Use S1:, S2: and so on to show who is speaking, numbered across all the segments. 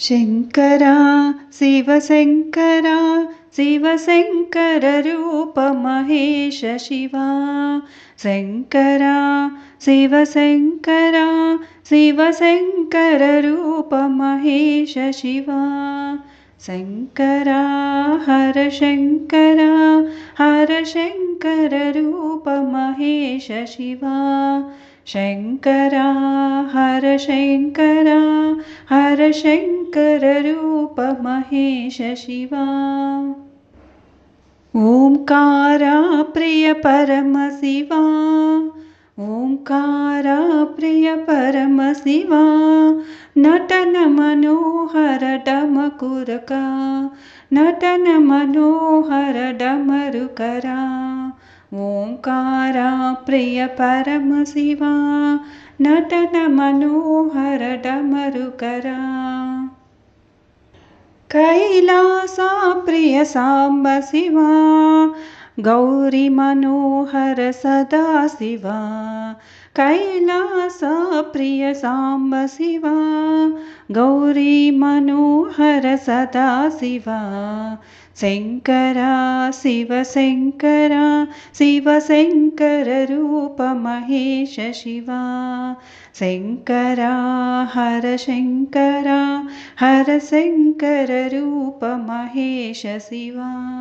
S1: शङ्करा शिवशङ्करा शिवशङ्कररूपमहेश शिवा। शङ्करा शिवशङ्करा शिवशङ्कररूपमहेश शिवा। शङ्करा हर शङ्करा हर शङ्कररूपमहेश शिवा शङ्करा हर शङ्करा हर शङ्कररूपमहेश शिवा ओङ्कारा प्रिय परमशिवा ओङ्कारा प्रिय परमशिवा नटन मनोहर डमकुरका। नटन मनोहर डमरुकरा ओङ्कारा प्रिय परमशिवा नटन मनोहर डमरुकरा कैलासा प्रिय साम्ब शिवा गौरी मनोहर सदा शिवा कैलासा प्रिय साम्ब शिवा गौरी मनोहर सदा शिवा। शङ्करा शिवशङ्करा शिवशङ्कररूपमहेश शिवा शङ्करा हर शङ्करा हर शङ्कररूपमहेश शिवा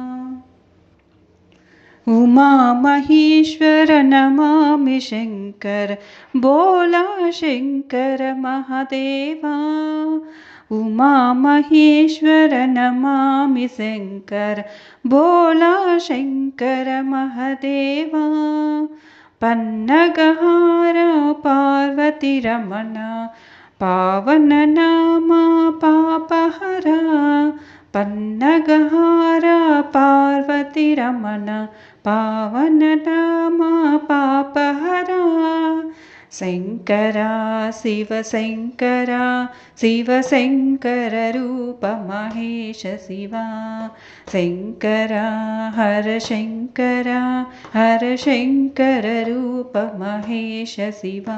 S1: उमा महेश्वर नमामि शङ्कर बोला शङ्कर महादेवा। उमा महेश्वर नमामि शङ्कर बोला शङ्कर महदेवा। पन्नगहार पार्वतीरमण पावन नामा पापहरा पन्नगहार पार्वतीरमण पावन नामा पापहरा। शङ्करा शिवशङ्करा शिवशङ्कररूपमहेश शिवा। शङ्करा हर शङ्करा हर शङ्कररूपमहेश शिवा